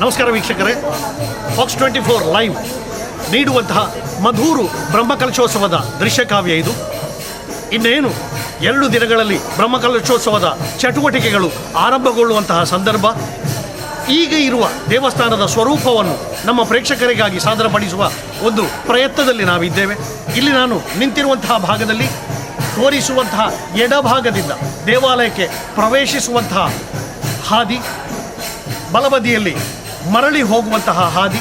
ನಮಸ್ಕಾರ ವೀಕ್ಷಕರೇ. Fox twenty four live ನೀಡುವಂತಹ ಮಧೂರು ಬ್ರಹ್ಮಕಲಶೋತ್ಸವದ ದೃಶ್ಯಕಾವ್ಯ ಇದು. ಇನ್ನೇನು, ಎರಡು ದಿನಗಳಲ್ಲಿ ಬ್ರಹ್ಮಕಲಶೋತ್ಸವದ ಚಟುವಟಿಕೆಗಳು ಆರಂಭಗೊಳ್ಳುವಂತಹ ಸಂದರ್ಭ. ಈಗ ಇರುವ ದೇವಸ್ಥಾನದ ಸ್ವರೂಪವನ್ನು ನಮ್ಮ ಪ್ರೇಕ್ಷಕರಿಗಾಗಿ ಸಾದರಪಡಿಸುವ ಒಂದು ಪ್ರಯತ್ನದಲ್ಲಿ ನಾವಿದ್ದೇವೆ. ಇಲ್ಲಿ ನಾನು ನಿಂತಿರುವಂತಹ ಭಾಗದಲ್ಲಿ ತೋರಿಸುವಂತಹ ಎಡಭಾಗದಿಂದ ದೇವಾಲಯಕ್ಕೆ ಪ್ರವೇಶಿಸುವಂತಹ ಹಾದಿ, ಬಲಬದಿಯಲ್ಲಿ ಮರಳಿ ಹೋಗುವಂತಹ ಹಾದಿ.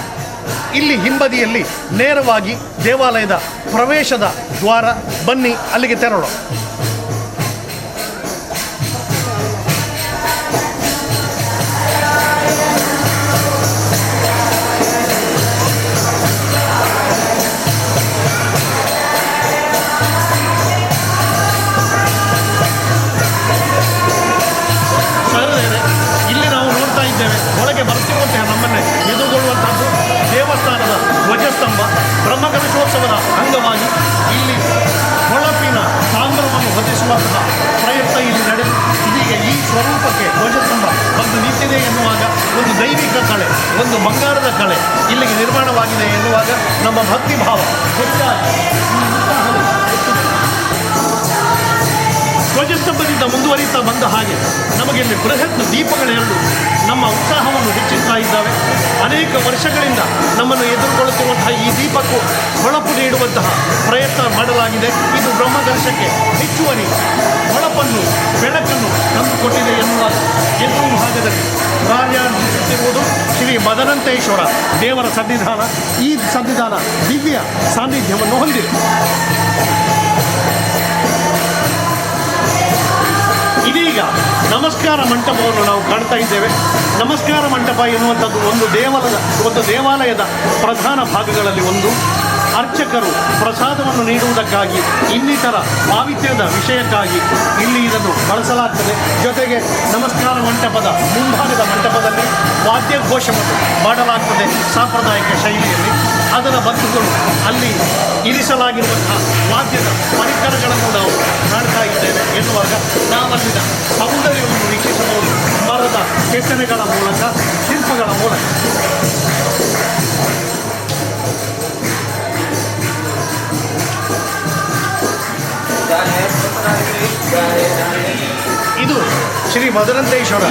ಇಲ್ಲಿ ಹಿಂಬದಿಯಲ್ಲಿ ನೇರವಾಗಿ ದೇವಾಲಯದ ಪ್ರವೇಶದ ದ್ವಾರ ಬನ್ನಿ ಅಲ್ಲಿಗೆ ತೆರಳೋಣ. ಸ್ವರೂಪಕ್ಕೆ ಧ್ವಜಸ್ತಂಭ ಒಂದು ನಿಂತಿದೆ ಎನ್ನುವಾಗ, ಒಂದು ದೈವಿಕ ಕಳೆ, ಒಂದು ಬಂಗಾರದ ಕಳೆ ಇಲ್ಲಿಗೆ ನಿರ್ಮಾಣವಾಗಿದೆ ಎನ್ನುವಾಗ ನಮ್ಮ ಭಕ್ತಿ ಭಾವ ಧ್ವಜಸ್ತಂಭದಿಂದ ಮುಂದುವರಿತಾ ಬಂದ ಹಾಗೆ ನಮಗೆ ಇಲ್ಲಿ ಬೃಹತ್ ದೀಪಗಳೆರಡು ನಮ್ಮ ಉತ್ಸಾಹವನ್ನು ಹೆಚ್ಚಿಸ್ತಾ ಇದ್ದಾವೆ. ಅನೇಕ ವರ್ಷಗಳಿಂದ ನಮ್ಮನ್ನು ಎದುರುಗೊಳ್ಳುತ್ತಿರುವಂತಹ ಈ ದೀಪಕ್ಕೂ ಹೊಳಪು ನೀಡುವಂತಹ ಪ್ರಯತ್ನ ಮಾಡಲಾಗಿದೆ. ಇದು ಬ್ರಹ್ಮದರ್ಶಕ್ಕೆ ಹೆಚ್ಚುವರಿ ಹೊಳಪನ್ನು, ಬೆಳಕನ್ನು ತಂದುಕೊಟ್ಟಿದೆ ಎನ್ನುವ ಎದುರು ಭಾಗದಲ್ಲಿ ಕಾರ್ಯಾನಿರ್ವಹಿಸುತ್ತಿರುವುದು ಶ್ರೀ ಮದನಂತೇಶ್ವರ ದೇವರ ಸನ್ನಿಧಾನ. ಈ ಸನ್ನಿಧಾನ ದಿವ್ಯ ಸಾನ್ನಿಧ್ಯವನ್ನು ಹೊಂದಿದೆ. ಇದೀಗ ನಮಸ್ಕಾರ ಮಂಟಪವನ್ನು ನಾವು ಕಾಣ್ತಾ ಇದ್ದೇವೆ. ನಮಸ್ಕಾರ ಮಂಟಪ ಎನ್ನುವಂಥದ್ದು ಒಂದು ದೇವಾಲಯದ ಒಂದು ದೇವಾಲಯದ ಪ್ರಧಾನ ಭಾಗಗಳಲ್ಲಿ ಒಂದು. ಅರ್ಚಕರು ಪ್ರಸಾದವನ್ನು ನೀಡುವುದಕ್ಕಾಗಿ, ಇನ್ನಿತರ ಪಾವಿತ್ರ್ಯದ ವಿಷಯಕ್ಕಾಗಿ ಇಲ್ಲಿ ಇದನ್ನು ಬಳಸಲಾಗ್ತದೆ. ಜೊತೆಗೆ ನಮಸ್ಕಾರ ಮಂಟಪದ ಮುಂಭಾಗದ ಮಂಟಪದಲ್ಲಿ ವಾದ್ಯಘೋಷವನ್ನು ಮಾಡಲಾಗ್ತದೆ ಸಾಂಪ್ರದಾಯಿಕ ಶೈಲಿಯಲ್ಲಿ. ಅದರ ಬದುಕುಗಳು ಅಲ್ಲಿ ಇರಿಸಲಾಗಿರುವಂತಹ ವಾದ್ಯದ ಪರಿಕರಗಳನ್ನು ನಾವು ಕಾಣ್ತಾ ಇದ್ದೇವೆ ಎನ್ನುವಾಗ ನಾವಲ್ಲಿನ ಸೌಂದರ್ಯವನ್ನು ವೀಕ್ಷಿಸಬಹುದು. ಮರದ ಕೆತ್ತನೆಗಳ ಮೂಲಕ, ಶಿಲ್ಪಗಳ ಮೂಲಕ. ಇದು ಶ್ರೀ ಮಧುರಂತೇಶ್ವರ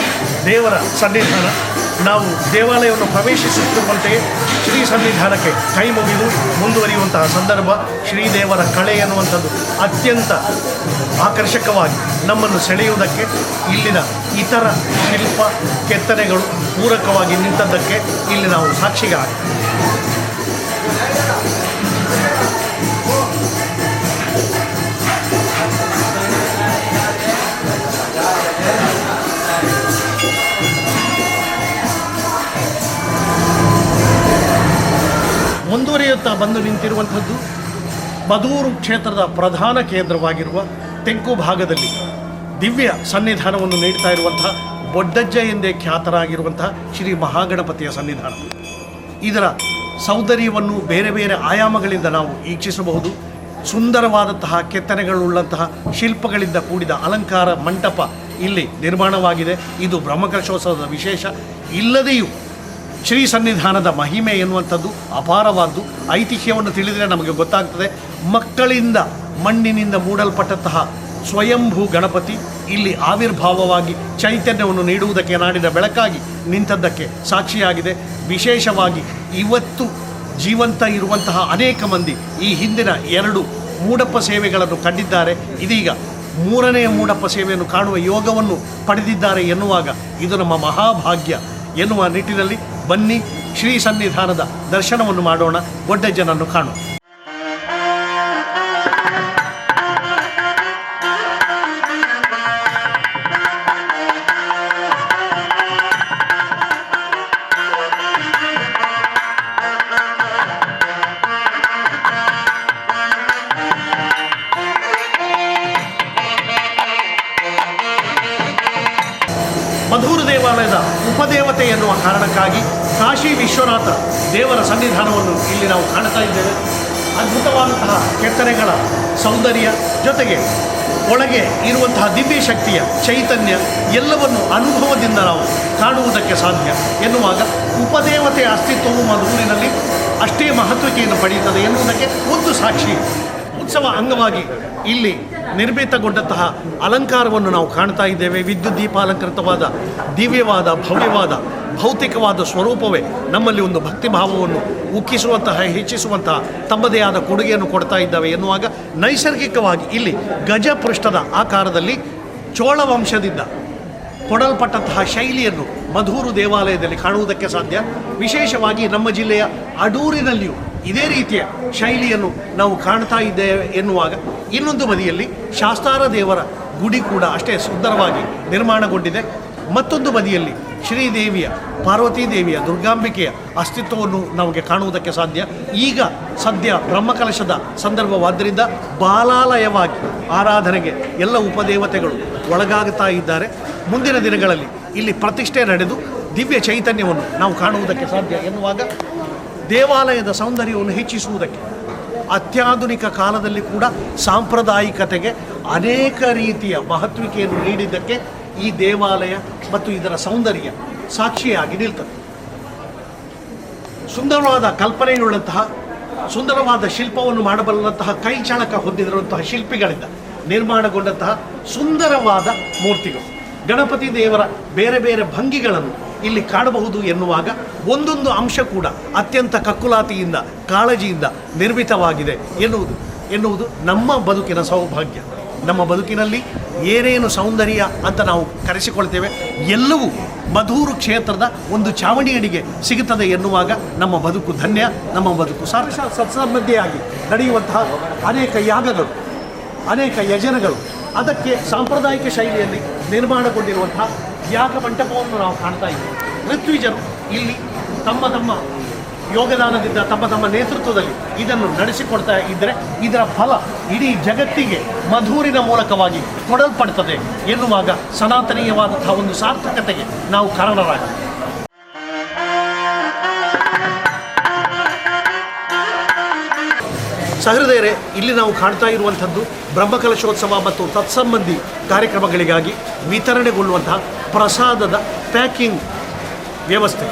ದೇವರ ಸನ್ನಿಧಾನ. ನಾವು ದೇವಾಲಯವನ್ನು ಪ್ರವೇಶಿಸುತ್ತಿರುವಂತೆಯೇ ಶ್ರೀ ಸನ್ನಿಧಾನಕ್ಕೆ ಕೈ ಮುಗಿದು ಮುಂದುವರಿಯುವಂತಹ ಸಂದರ್ಭ ಶ್ರೀದೇವರ ಕಳೆ ಎನ್ನುವಂಥದ್ದು ಅತ್ಯಂತ ಆಕರ್ಷಕವಾಗಿ ನಮ್ಮನ್ನು ಸೆಳೆಯುವುದಕ್ಕೆ ಇಲ್ಲಿನ ಇತರ ಶಿಲ್ಪ ಕೆತ್ತನೆಗಳು ಪೂರಕವಾಗಿ ನಿಂತದ್ದಕ್ಕೆ ಇಲ್ಲಿ ನಾವು ಸಾಕ್ಷಿಗಾರ ಮುಂದುವರಿಯುತ್ತಾ ಬಂದು ನಿಂತಿರುವಂಥದ್ದು ಮದೂರು ಕ್ಷೇತ್ರದ ಪ್ರಧಾನ ಕೇಂದ್ರವಾಗಿರುವ ತೆಂಕು ಭಾಗದಲ್ಲಿ ದಿವ್ಯ ಸನ್ನಿಧಾನವನ್ನು ನೀಡ್ತಾ ಇರುವಂತಹ ಬೊಡ್ಡಜ್ಜ ಎಂದೇ ಖ್ಯಾತರಾಗಿರುವಂತಹ ಶ್ರೀ ಮಹಾಗಣಪತಿಯ ಸನ್ನಿಧಾನ. ಇದರ ಸೌಂದರ್ಯವನ್ನು ಬೇರೆ ಬೇರೆ ಆಯಾಮಗಳಿಂದ ನಾವು ವೀಕ್ಷಿಸಬಹುದು. ಸುಂದರವಾದಂತಹ ಕೆತ್ತನೆಗಳುಳ್ಳಂತಹ ಶಿಲ್ಪಗಳಿಂದ ಕೂಡಿದ ಅಲಂಕಾರ ಮಂಟಪ ಇಲ್ಲಿ ನಿರ್ಮಾಣವಾಗಿದೆ. ಇದು ಬ್ರಹ್ಮಕಲಶೋತ್ಸವದ ವಿಶೇಷ. ಇಲ್ಲದೆಯೂ ಶ್ರೀ ಸನ್ನಿಧಾನದ ಮಹಿಮೆ ಎನ್ನುವಂಥದ್ದು ಅಪಾರವಾದ್ದು. ಐತಿಹ್ಯವನ್ನು ತಿಳಿದರೆ ನಮಗೆ ಗೊತ್ತಾಗ್ತದೆ. ಮಕ್ಕಳಿಂದ ಮಣ್ಣಿನಿಂದ ಮೂಡಲ್ಪಟ್ಟಂತಹ ಸ್ವಯಂಭೂ ಗಣಪತಿ ಇಲ್ಲಿ ಆವಿರ್ಭಾವವಾಗಿ ಚೈತನ್ಯವನ್ನು ನೀಡುವುದಕ್ಕೆ ನಾಡಿನ ಬೆಳಕಾಗಿ ನಿಂತದ್ದಕ್ಕೆ ಸಾಕ್ಷಿಯಾಗಿದೆ. ವಿಶೇಷವಾಗಿ ಇವತ್ತು ಜೀವಂತ ಇರುವಂತಹ ಅನೇಕ ಮಂದಿ ಈ ಹಿಂದಿನ ಎರಡು ಮೂಡಪ್ಪ ಸೇವೆಗಳನ್ನು ಕಂಡಿದ್ದಾರೆ. ಇದೀಗ ಮೂರನೆಯ ಮೂಡಪ್ಪ ಸೇವೆಯನ್ನು ಕಾಣುವ ಯೋಗವನ್ನು ಪಡೆದಿದ್ದಾರೆ ಎನ್ನುವಾಗ ಇದು ನಮ್ಮ ಮಹಾಭಾಗ್ಯ ಎನ್ನುವ ನಿಟ್ಟಿನಲ್ಲಿ ಬನ್ನಿ ಶ್ರೀ ಸನ್ನಿಧಾನದ ದರ್ಶನವನ್ನು ಮಾಡೋಣ. ಗೊಡ್ಡಜ್ಜನನ್ನು ಕಾಣೋಣ ಮಧುರ ದೇವಾಲಯದ ಉಪದೇವತೆ ಎನ್ನುವ ಕಾರಣಕ್ಕಾಗಿ ಕಾಶಿ ವಿಶ್ವನಾಥ ದೇವರ ಸನ್ನಿಧಾನವನ್ನು ಇಲ್ಲಿ ನಾವು ಕಾಣ್ತಾ ಇದ್ದೇವೆ. ಅದ್ಭುತವಾದಂತಹ ಕೆತ್ತನೆಗಳ ಸೌಂದರ್ಯ ಜೊತೆಗೆ ಒಳಗೆ ಇರುವಂತಹ ದಿವ್ಯ ಶಕ್ತಿಯ ಚೈತನ್ಯ ಎಲ್ಲವನ್ನು ಅನುಭವದಿಂದ ನಾವು ಕಾಣುವುದಕ್ಕೆ ಸಾಧ್ಯ ಎನ್ನುವಾಗ ಉಪದೇವತೆಯ ಅಸ್ತಿತ್ವವು ಮಧುರಿನಲ್ಲಿ ಅಷ್ಟೇ ಮಹತ್ವತೆಯನ್ನು ಪಡೆಯುತ್ತದೆ ಎನ್ನುವುದಕ್ಕೆ ಒಂದು ಸಾಕ್ಷಿ ಉತ್ಸವ ಅಂಗವಾಗಿ ಇಲ್ಲಿ ನಿರ್ಮಿತಗೊಂಡಂತಹ ಅಲಂಕಾರವನ್ನು ನಾವು ಕಾಣ್ತಾ ಇದ್ದೇವೆ. ವಿದ್ಯುತ್ ದೀಪಾಲಂಕೃತವಾದ, ದಿವ್ಯವಾದ, ಭವ್ಯವಾದ, ಭೌತಿಕವಾದ ಸ್ವರೂಪವೇ ನಮ್ಮಲ್ಲಿ ಒಂದು ಭಕ್ತಿ ಭಾವವನ್ನು ಉಕ್ಕಿಸುವಂತಹ, ಹೆಚ್ಚಿಸುವಂತಹ, ತಮ್ಮದೇ ಆದ ಕೊಡುಗೆಯನ್ನು ಕೊಡ್ತಾ ಇದ್ದಾವೆ ಎನ್ನುವಾಗ ನೈಸರ್ಗಿಕವಾಗಿ ಇಲ್ಲಿ ಗಜಪೃಷ್ಠದ ಆಕಾರದಲ್ಲಿ ಚೋಳ ವಂಶದಿಂದ ಕೊಡಲ್ಪಟ್ಟಂತಹ ಶೈಲಿಯನ್ನು ಮಧೂರು ದೇವಾಲಯದಲ್ಲಿ ಕಾಣುವುದಕ್ಕೆ ಸಾಧ್ಯ. ವಿಶೇಷವಾಗಿ ನಮ್ಮ ಜಿಲ್ಲೆಯ ಅಡೂರಿನಲ್ಲಿಯೂ ಇದೇ ರೀತಿಯ ಶೈಲಿಯನ್ನು ನಾವು ಕಾಣ್ತಾ ಇದ್ದೇವೆ ಎನ್ನುವಾಗ ಇನ್ನೊಂದು ಬದಿಯಲ್ಲಿ ಶಾಸ್ತಾರ ದೇವರ ಗುಡಿ ಕೂಡ ಅಷ್ಟೇ ಸುಂದರವಾಗಿ ನಿರ್ಮಾಣಗೊಂಡಿದೆ. ಮತ್ತೊಂದು ಬದಿಯಲ್ಲಿ ಶ್ರೀದೇವಿಯ, ಪಾರ್ವತೀ ದೇವಿಯ ದುರ್ಗಾಂಬಿಕೆಯ ಅಸ್ತಿತ್ವವನ್ನು ನಮಗೆ ಕಾಣುವುದಕ್ಕೆ ಸಾಧ್ಯ. ಈಗ ಸದ್ಯ ಬ್ರಹ್ಮಕಲಶದ ಸಂದರ್ಭವಾದ್ದರಿಂದ ಬಾಲಾಲಯವಾಗಿ ಆರಾಧನೆಗೆ ಎಲ್ಲ ಉಪದೇವತೆಗಳು ಒಳಗಾಗುತ್ತಾ ಇದ್ದಾರೆ. ಮುಂದಿನ ದಿನಗಳಲ್ಲಿ ಇಲ್ಲಿ ಪ್ರತಿಷ್ಠೆ ನಡೆದು ದಿವ್ಯ ಚೈತನ್ಯವನ್ನು ನಾವು ಕಾಣುವುದಕ್ಕೆ ಸಾಧ್ಯ ಎನ್ನುವಾಗ ದೇವಾಲಯದ ಸೌಂದರ್ಯವನ್ನು ಹೆಚ್ಚಿಸುವುದಕ್ಕೆ, ಅತ್ಯಾಧುನಿಕ ಕಾಲದಲ್ಲಿ ಕೂಡ ಸಾಂಪ್ರದಾಯಿಕತೆಗೆ ಅನೇಕ ರೀತಿಯ ಮಹತ್ವಿಕೆಯನ್ನು ನೀಡಿದ್ದಕ್ಕೆ ಈ ದೇವಾಲಯ ಮತ್ತು ಇದರ ಸೌಂದರ್ಯ ಸಾಕ್ಷಿಯಾಗಿ ನಿಲ್ತದೆ. ಸುಂದರವಾದ ಕಲ್ಪನೆಯುಳ್ಳಂತಹ, ಸುಂದರವಾದ ಶಿಲ್ಪವನ್ನು ಮಾಡಬಲ್ಲಂತಹ ಕೈಚಳಕ ಹೊಂದಿರುವಂತಹ ಶಿಲ್ಪಿಗಳಿಂದ ನಿರ್ಮಾಣಗೊಂಡಂತಹ ಸುಂದರವಾದ ಮೂರ್ತಿಗಳು. ಗಣಪತಿ ದೇವರ ಬೇರೆ ಬೇರೆ ಭಂಗಿಗಳನ್ನು ಇಲ್ಲಿ ಕಾಣಬಹುದು ಎನ್ನುವಾಗ ಒಂದೊಂದು ಅಂಶ ಕೂಡ ಅತ್ಯಂತ ಕಕ್ಕುಲಾತಿಯಿಂದ, ಕಾಳಜಿಯಿಂದ ನಿರ್ಮಿತವಾಗಿದೆ ಎನ್ನುವುದು. ಎನ್ನುವುದು ನಮ್ಮ ಬದುಕಿನ ಸೌಭಾಗ್ಯ. ನಮ್ಮ ಬದುಕಿನಲ್ಲಿ ಏನೇನು ಸೌಂದರ್ಯ ಅಂತ ನಾವು ಕರೆಸಿಕೊಳ್ತೇವೆ, ಎಲ್ಲವೂ ಮಧೂರು ಕ್ಷೇತ್ರದ ಒಂದು ಚಾವಣಿಯಡಿಗೆ ಸಿಗುತ್ತದೆ ಎನ್ನುವಾಗ ನಮ್ಮ ಬದುಕು ಧನ್ಯ, ನಮ್ಮ ಬದುಕು ಸಾರ್ಥ ಸತ್ಸಂಬದ್ಧಿಯಾಗಿ ನಡೆಯುವಂತಹ ಅನೇಕ ಯಾಗಗಳು, ಅನೇಕ ಯಜನಗಳು, ಅದಕ್ಕೆ ಸಾಂಪ್ರದಾಯಿಕ ಶೈಲಿಯಲ್ಲಿ ನಿರ್ಮಾಣಗೊಂಡಿರುವಂತಹ ಯಾಗ ಮಂಟಪವನ್ನು ನಾವು ಕಾಣ್ತಾ ಇದ್ದೀವಿ. ಋತ್ವಿಜರು ಇಲ್ಲಿ ತಮ್ಮ ತಮ್ಮ ಯೋಗದಾನದಿಂದ ತಮ್ಮ ತಮ್ಮ ನೇತೃತ್ವದಲ್ಲಿ ಇದನ್ನು ನಡೆಸಿಕೊಡ್ತಾ ಇದ್ದರೆ ಇದರ ಫಲ ಇಡೀ ಜಗತ್ತಿಗೆ ಮಧೂರಿನ ಮೂಲಕವಾಗಿ ಕೊಡಲ್ಪಡ್ತದೆ ಎನ್ನುವಾಗ ಸನಾತನೀಯವಾದಂತಹ ಒಂದು ಸಾರ್ಥಕತೆಗೆ ನಾವು ಕಾರಣರಾಗ ಸಹೃದಯರೇ, ಇಲ್ಲಿ ನಾವು ಕಾಣ್ತಾ ಇರುವಂಥದ್ದು ಬ್ರಹ್ಮಕಲಶೋತ್ಸವ ಮತ್ತು ತತ್ಸಂಬಂಧಿ ಕಾರ್ಯಕ್ರಮಗಳಿಗಾಗಿ ವಿತರಣೆಗೊಳ್ಳುವಂತಹ ಪ್ರಸಾದದ ಪ್ಯಾಕಿಂಗ್ ವ್ಯವಸ್ಥೆ.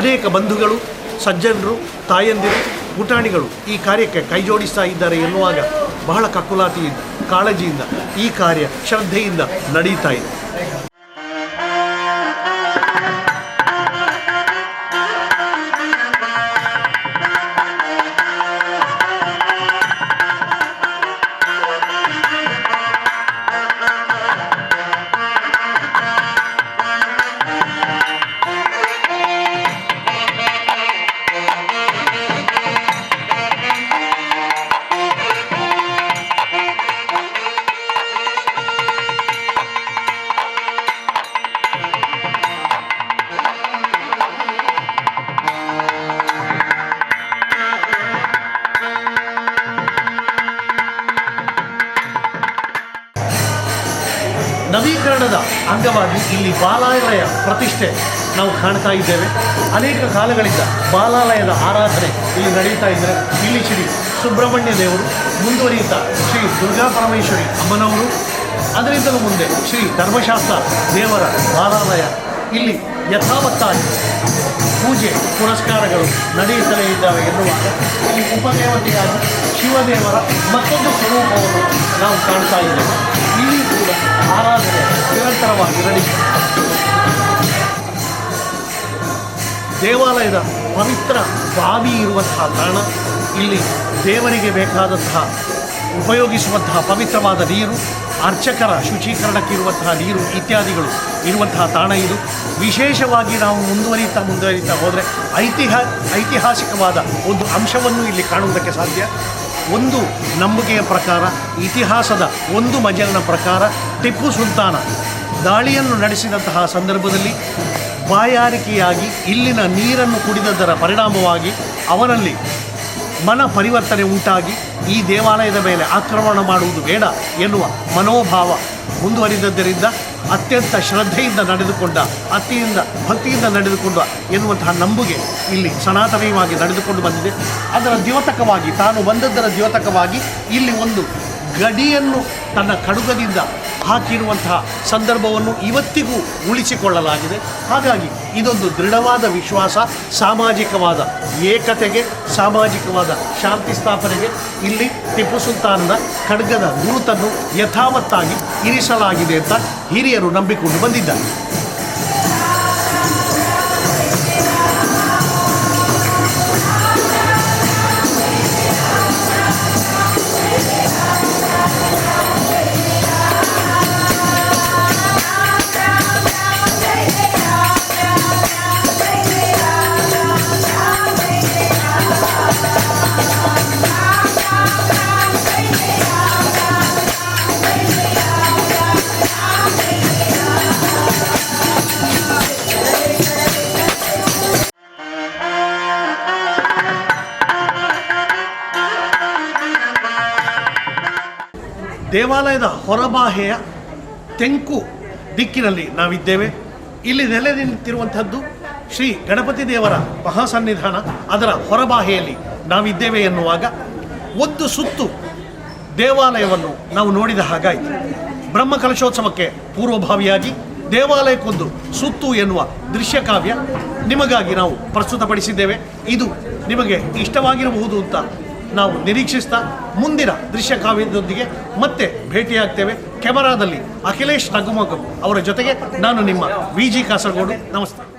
ಅನೇಕ ಬಂಧುಗಳು, ಸಜ್ಜನರು, ತಾಯಂದಿರು, ಪುಟಾಣಿಗಳು ಈ ಕಾರ್ಯಕ್ಕೆ ಕೈಜೋಡಿಸ್ತಾ ಇದ್ದಾರೆ ಎನ್ನುವಾಗ ಬಹಳ ಕಕ್ಕುಲಾತಿಯಿಂದ, ಕಾಳಜಿಯಿಂದ ಈ ಕಾರ್ಯ ಶ್ರದ್ಧೆಯಿಂದ ನಡೀತಾ ಇದೆ. ನವೀಕರಣದ ಅಂಗವಾಗಿ ಇಲ್ಲಿ ಬಾಲಾಲಯ ಪ್ರತಿಷ್ಠೆ ನಾವು ಕಾಣ್ತಾ ಇದ್ದೇವೆ. ಅನೇಕ ಕಾಲಗಳಿಂದ ಬಾಲಾಲಯದ ಆರಾಧನೆ ಇಲ್ಲಿ ನಡೀತಾ ಇದ್ದರೆ ಇಲ್ಲಿ ಶ್ರೀ ಸುಬ್ರಹ್ಮಣ್ಯ ದೇವರು, ಮುಂದುವರಿಯುತ್ತಾ ಶ್ರೀ ದುರ್ಗಾ ಪರಮೇಶ್ವರಿ ಅಮ್ಮನವರು, ಅದರಿಂದಲೂ ಮುಂದೆ ಶ್ರೀ ಧರ್ಮಶಾಸ್ತ್ರ ದೇವರ ಬಾಲಾಲಯ. ಇಲ್ಲಿ ಯಥಾವತ್ತಾಗಿ ಪೂಜೆ, ಪುರಸ್ಕಾರಗಳು ನಡೆಯುತ್ತಲೇ ಇದ್ದಾವೆ ಎನ್ನುವಾಗ ಇಲ್ಲಿ ಉಪದೇವತೆಯಾಗಿ ಶಿವದೇವರ ಮತ್ತೊಂದು ಸ್ವರೂಪವನ್ನು ನಾವು ಕಾಣ್ತಾ ಇದ್ದೇವೆ. ಇಲ್ಲಿ ಆರಾಧನೆ ನಿರಂತರವಾಗಿ ನಡೆಯುತ್ತೆ ದೇವಾಲಯದ ಪವಿತ್ರ ಬಾವಿ ಇರುವಂತಹ ತಾಣ ಇಲ್ಲಿ ದೇವರಿಗೆ ಬೇಕಾದಂತಹ, ಉಪಯೋಗಿಸುವಂತಹ ಪವಿತ್ರವಾದ ನೀರು, ಅರ್ಚಕರ ಶುಚೀಕರಣಕ್ಕಿರುವಂತಹ ನೀರು ಇತ್ಯಾದಿಗಳು ಇರುವಂತಹ ತಾಣ ಇದು. ವಿಶೇಷವಾಗಿ ನಾವು ಮುಂದುವರಿತಾ ಮುಂದುವರಿತಾ ಹೋದರೆ ಐತಿಹಾ, ಐತಿಹಾಸಿಕವಾದ ಒಂದು ಅಂಶವನ್ನು ಇಲ್ಲಿ ಕಾಣುವುದಕ್ಕೆ ಸಾಧ್ಯ. ಒಂದು ನಂಬಿಕೆಯ ಪ್ರಕಾರ, ಇತಿಹಾಸದ ಒಂದು ಮಜಲಿನ ಪ್ರಕಾರ ಟಿಪ್ಪು ಸುಲ್ತಾನ ದಾಳಿಯನ್ನು ನಡೆಸಿದಂತಹ ಸಂದರ್ಭದಲ್ಲಿ ಬಾಯಾರಿಕೆಯಾಗಿ ಇಲ್ಲಿನ ನೀರನ್ನು ಕುಡಿದದರ ಪರಿಣಾಮವಾಗಿ ಅವನಲ್ಲಿ ಮನ ಪರಿವರ್ತನೆ ಉಂಟಾಗಿ ಈ ದೇವಾಲಯದ ಮೇಲೆ ಆಕ್ರಮಣ ಮಾಡುವುದು ಬೇಡ ಎನ್ನುವ ಮನೋಭಾವ ಮುಂದುವರಿದದ್ದರಿಂದ ಅತ್ಯಂತ ಶ್ರದ್ಧೆಯಿಂದ ನಡೆದುಕೊಂಡ, ಅತಿಯಿಂದ ಭಕ್ತಿಯಿಂದ ನಡೆದುಕೊಂಡ ಎನ್ನುವಂತಹ ನಂಬುಗೆ ಇಲ್ಲಿ ಸನಾತನೀಯವಾಗಿ ನಡೆದುಕೊಂಡು ಬಂದಿದೆ. ಅದರ ದ್ಯೋತಕವಾಗಿ, ತಾನು ಬಂದದ್ದರ ದ್ಯೋತಕವಾಗಿ ಇಲ್ಲಿ ಒಂದು ಗಡಿಯನ್ನು ತನ್ನ ಕಡುಗದಿಂದ ಹಾಕಿರುವಂತಹ ಸಂದರ್ಭವನ್ನು ಇವತ್ತಿಗೂ ಉಳಿಸಿಕೊಳ್ಳಲಾಗಿದೆ. ಹಾಗಾಗಿ ಇದೊಂದು ದೃಢವಾದ ವಿಶ್ವಾಸ, ಸಾಮಾಜಿಕವಾದ ಏಕತೆಗೆ, ಸಾಮಾಜಿಕವಾದ ಶಾಂತಿ ಸ್ಥಾಪನೆಗೆ ಇಲ್ಲಿ ಟಿಪ್ಪು ಸುಲ್ತಾನನ ಖಡ್ಗದ ಗುರುತನ್ನು ಯಥಾವತ್ತಾಗಿ ಇರಿಸಲಾಗಿದೆ ಅಂತ ಹಿರಿಯರು ನಂಬಿಕೊಂಡು ಬಂದಿದ್ದಾರೆ. ದೇವಾಲಯದ ಹೊರಬಾಹೆಯ ತೆಂಕು ದಿಕ್ಕಿನಲ್ಲಿ ನಾವಿದ್ದೇವೆ. ಇಲ್ಲಿ ನೆಲೆ ನಿಂತಿರುವಂಥದ್ದು ಶ್ರೀ ಗಣಪತಿ ದೇವರ ಮಹಾಸನ್ನಿಧಾನ. ಅದರ ಹೊರಬಾಹೆಯಲ್ಲಿ ನಾವಿದ್ದೇವೆ ಎನ್ನುವಾಗ ಒಂದು ಸುತ್ತು ದೇವಾಲಯವನ್ನು ನಾವು ನೋಡಿದ ಹಾಗಾಯಿತು. ಬ್ರಹ್ಮ ಕಲಶೋತ್ಸವಕ್ಕೆ ಪೂರ್ವಭಾವಿಯಾಗಿ ದೇವಾಲಯಕ್ಕೊಂದು ಸುತ್ತು ಎನ್ನುವ ದೃಶ್ಯಕಾವ್ಯ ನಿಮಗಾಗಿ ನಾವು ಪ್ರಸ್ತುತಪಡಿಸಿದ್ದೇವೆ. ಇದು ನಿಮಗೆ ಇಷ್ಟವಾಗಿರಬಹುದು ಅಂತ ನಾವು ನಿರೀಕ್ಷಿಸ್ತಾ ಮುಂದಿನ ದೃಶ್ಯ ಕಾವ್ಯದೊಂದಿಗೆ ಮತ್ತೆ ಭೇಟಿಯಾಗ್ತೇವೆ ಕ್ಯಾಮರಾದಲ್ಲಿ ಅಖಿಲೇಶ್ ನಗುಮಗು ಅವರ ಜೊತೆಗೆ ನಾನು ನಿಮ್ಮ ವಿ ಜಿ ಕಾಸರಗೋಡು. ನಮಸ್ತೆ.